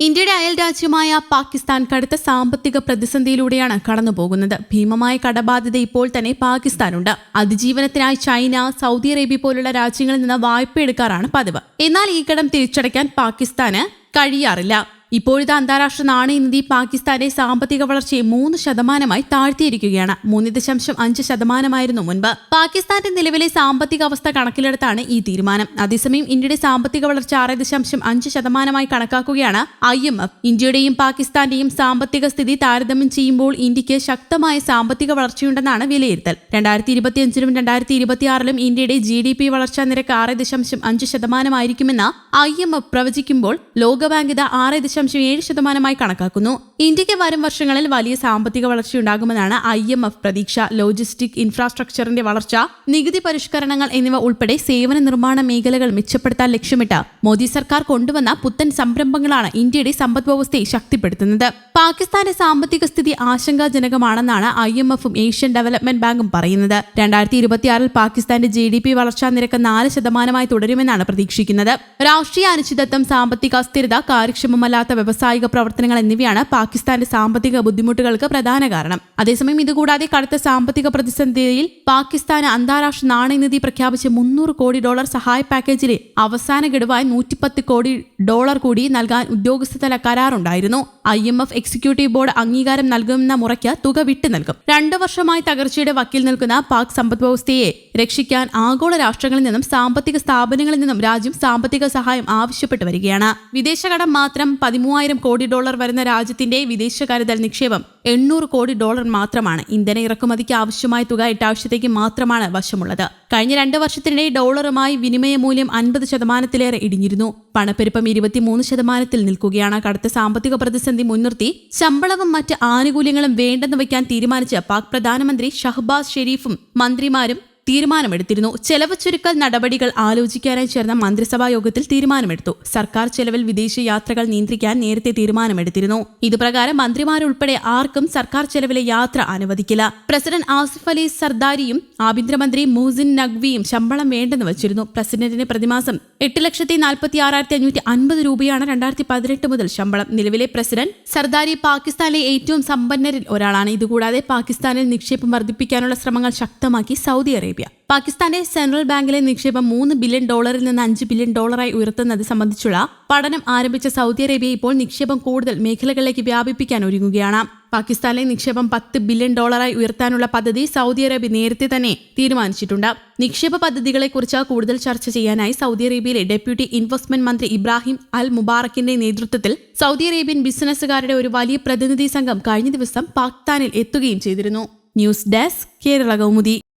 ഇന്ത്യയുടെ അയൽ രാജ്യമായ പാകിസ്ഥാൻ കടുത്ത സാമ്പത്തിക പ്രതിസന്ധിയിലൂടെയാണ് കടന്നുപോകുന്നത്. ഭീമമായ കടബാധ്യത ഇപ്പോൾ തന്നെ പാകിസ്ഥാനുണ്ട്. അതിജീവനത്തിനായി ചൈന സൗദി അറേബ്യ പോലുള്ള രാജ്യങ്ങളിൽ നിന്ന് വായ്പ എടുക്കാറാണ് പതിവ്. എന്നാൽ ഈ കടം തിരിച്ചടയ്ക്കാൻ പാകിസ്ഥാന് കഴിയാറില്ല. ഇപ്പോഴത്തെ അന്താരാഷ്ട്ര നാണയനിധി പാകിസ്ഥാനെ സാമ്പത്തിക വളർച്ചയെ മൂന്ന് ശതമാനമായി താഴ്ത്തിയിരിക്കുകയാണ്. മൂന്ന് ദശാംശം അഞ്ച് ശതമാനമായിരുന്നു മുൻപ്. പാകിസ്ഥാന്റെ നിലവിലെ സാമ്പത്തിക അവസ്ഥ കണക്കിലെടുത്താണ് ഈ തീരുമാനം. അതേസമയം ഇന്ത്യയുടെ സാമ്പത്തിക വളർച്ച ആറ് ദശാംശം അഞ്ച് ശതമാനമായി കണക്കാക്കുകയാണ് ഐ എം എഫ്. ഇന്ത്യയുടെയും പാകിസ്ഥാന്റെയും സാമ്പത്തിക സ്ഥിതി താരതമ്യം ചെയ്യുമ്പോൾ ഇന്ത്യയ്ക്ക് ശക്തമായ സാമ്പത്തിക വളർച്ചയുണ്ടെന്നാണ് വിലയിരുത്തൽ. രണ്ടായിരത്തി ഇരുപത്തിയഞ്ചിലും രണ്ടായിരത്തി ഇരുപത്തിയാറിലും ഇന്ത്യയുടെ ജി ഡി പി വളർച്ചാ നിരക്ക് ആറ് ദശാംശം അഞ്ച് ശതമാനമായിരിക്കുമെന്ന് ഐ എം എഫ് പ്രവചിക്കുമ്പോൾ ലോകബാങ്ക് ഇത് ആറ് ദശാംശം ഏഴ് ശതമാനമായി കണക്കാക്കുന്നു. ഇന്ത്യയ്ക്ക് വരും വർഷങ്ങളിൽ വലിയ സാമ്പത്തിക വളർച്ചയുണ്ടാകുമെന്നാണ് ഐ എം എഫ് പ്രതീക്ഷ. ലോജിസ്റ്റിക് ഇൻഫ്രാസ്ട്രക്ചറിന്റെ വളർച്ച നികുതി പരിഷ്കരണങ്ങൾ എന്നിവ ഉൾപ്പെടെ സേവന നിർമ്മാണ മേഖലകൾ മെച്ചപ്പെടുത്താൻ ലക്ഷ്യമിട്ട് മോദി സർക്കാർ കൊണ്ടുവന്ന പുത്തൻ സംരംഭങ്ങളാണ് ഇന്ത്യയുടെ സമ്പദ് വ്യവസ്ഥയെ ശക്തിപ്പെടുത്തുന്നത്. പാകിസ്ഥാന്റെ സാമ്പത്തിക സ്ഥിതി ആശങ്കാജനകമാണെന്നാണ് ഐ എം എഫും ഏഷ്യൻ ഡെവലപ്മെന്റ് ബാങ്കും പറയുന്നത്. രണ്ടായിരത്തി ഇരുപത്തിയാറിൽ പാകിസ്ഥാന്റെ ജി ഡി പി വളർച്ചാ നിരക്ക് നാല് ശതമാനമായി തുടരുമെന്നാണ് പ്രതീക്ഷിക്കുന്നത്. രാഷ്ട്രീയ അനിശ്ചിതത്വം സാമ്പത്തിക അസ്ഥിരത കാര്യക്ഷമമല്ലാത്ത വ്യവസായിക പ്രവർത്തനങ്ങൾ എന്നിവയാണ് പാകിസ്ഥാന്റെ സാമ്പത്തിക ബുദ്ധിമുട്ടുകൾക്ക് പ്രധാന കാരണം. അതേസമയം ഇതുകൂടാതെ കടുത്ത സാമ്പത്തിക പ്രതിസന്ധിയിൽ പാകിസ്ഥാന് അന്താരാഷ്ട്ര നാണയനിധി പ്രഖ്യാപിച്ച മുന്നൂറ് കോടി ഡോളർ സഹായ പാക്കേജിലെ അവസാന ഗഡുവായി നൂറ്റിപ്പത്ത് കോടി ഡോളർ കൂടി നൽകാൻ ഉദ്യോഗസ്ഥതല കരാറുണ്ടായിരുന്നു. I M F executive board അംഗീകാരം നൽകുമെന്ന മുറയ്ക്ക് തുക വിട്ടു നൽകും. രണ്ടു വർഷമായി തകർച്ചയുടെ വക്കിൽ നിൽക്കുന്ന പാക് സമ്പദ് വ്യവസ്ഥയെ രക്ഷിക്കാൻ ആഗോള രാഷ്ട്രങ്ങളിൽ നിന്നും സാമ്പത്തിക സ്ഥാപനങ്ങളിൽ നിന്നും രാജ്യം സാമ്പത്തിക സഹായം ആവശ്യപ്പെട്ടു വരികയാണ്. വിദേശകടം മാത്രം പതിമൂവായിരം കോടി ഡോളർ വരുന്ന രാജ്യത്തിന്റെ വിദേശകാര്യതൽ നിക്ഷേപം എണ്ണൂറ് കോടി ഡോളർ മാത്രമാണ് ഇന്ധന ഇറക്കുമതിക്ക് ആവശ്യമായ തുക എട്ടാവശ്യത്തേക്ക് മാത്രമാണ് വശമുള്ളത്. കഴിഞ്ഞ രണ്ട് വർഷത്തിനിടെ ഡോളറുമായി വിനിമയ മൂല്യം അൻപത് ശതമാനത്തിലേറെ ഇടിഞ്ഞിരുന്നു. പണപ്പെരുപ്പം ഇരുപത്തിമൂന്ന് ശതമാനത്തിൽ നിൽക്കുകയാണ്. കടുത്ത സാമ്പത്തിക പ്രതിസന്ധി മുൻനിർത്തി ശമ്പളവും മറ്റ് ആനുകൂല്യങ്ങളും വേണ്ടെന്ന് വയ്ക്കാൻ തീരുമാനിച്ച് പാക് പ്രധാനമന്ത്രി ഷഹബാസ് ഷെരീഫും മന്ത്രിമാരും തീരുമാനമെടുത്തിരുന്നു. ചെലവ് ചുരുക്കൽ നടപടികൾ ആലോചിക്കാനായി ചേർന്ന മന്ത്രിസഭാ യോഗത്തിൽ തീരുമാനമെടുത്തു. സർക്കാർ ചെലവിൽ വിദേശ യാത്രകൾ നിയന്ത്രിക്കാൻ നേരത്തെ തീരുമാനമെടുത്തിരുന്നു. ഇതുപ്രകാരം മന്ത്രിമാരുൾപ്പെടെ ആർക്കും സർക്കാർ ചെലവിലെ യാത്ര അനുവദിക്കില്ല. പ്രസിഡന്റ് ആസിഫ് അലി സർദാരിയും ആഭ്യന്തരമന്ത്രി മുഹസിൻ നഖ്വിയും ശമ്പളം വേണ്ടെന്ന് വച്ചിരുന്നു. പ്രസിഡന്റിന് പ്രതിമാസം എട്ട് ലക്ഷത്തി നാൽപ്പത്തി ആറായിരത്തി അഞ്ഞൂറ്റി അൻപത് രൂപയാണ് രണ്ടായിരത്തി പതിനെട്ട് മുതൽ ശമ്പളം. നിലവിലെ പ്രസിഡന്റ് സർദാരി പാകിസ്ഥാനിലെ ഏറ്റവും സമ്പന്നരിൽ ഒരാളാണ്. ഇതുകൂടാതെ പാകിസ്ഥാനിൽ നിക്ഷേപം വർദ്ധിപ്പിക്കാനുള്ള ശ്രമങ്ങൾ ശക്തമാക്കി സൗദി അറേബ്യ. പാകിസ്ഥാന്റെ സെൻട്രൽ ബാങ്കിലെ നിക്ഷേപം മൂന്ന് ബില്യൺ ഡോളറിൽ നിന്ന് അഞ്ച് ബില്യൺ ഡോളറായി ഉയർത്തുന്നത് സംബന്ധിച്ചുള്ള പഠനം ആരംഭിച്ച സൗദി അറേബ്യ ഇപ്പോൾ നിക്ഷേപം കൂടുതൽ മേഖലകളിലേക്ക് വ്യാപിപ്പിക്കാൻ ഒരുങ്ങുകയാണ്. പാകിസ്ഥാനിലെ നിക്ഷേപം പത്ത് ബില്യൺ ഡോളറായി ഉയർത്താനുള്ള പദ്ധതി സൗദി അറേബ്യ നേരത്തെ തന്നെ തീരുമാനിച്ചിട്ടുണ്ട്. നിക്ഷേപ പദ്ധതികളെക്കുറിച്ച് കൂടുതൽ ചർച്ച ചെയ്യാനായി സൗദി അറേബ്യയിലെ ഡെപ്യൂട്ടി ഇൻവെസ്റ്റ്മെന്റ് മന്ത്രി ഇബ്രാഹിം അൽ മുബാറക്കിന്റെ നേതൃത്വത്തിൽ സൗദി അറേബ്യൻ ബിസിനസ്സുകാരുടെ ഒരു വലിയ പ്രതിനിധി സംഘം കഴിഞ്ഞ ദിവസം പാകിസ്ഥാനിൽ എത്തുകയും ചെയ്തിരുന്നു. News desk Kerala Kaumudi.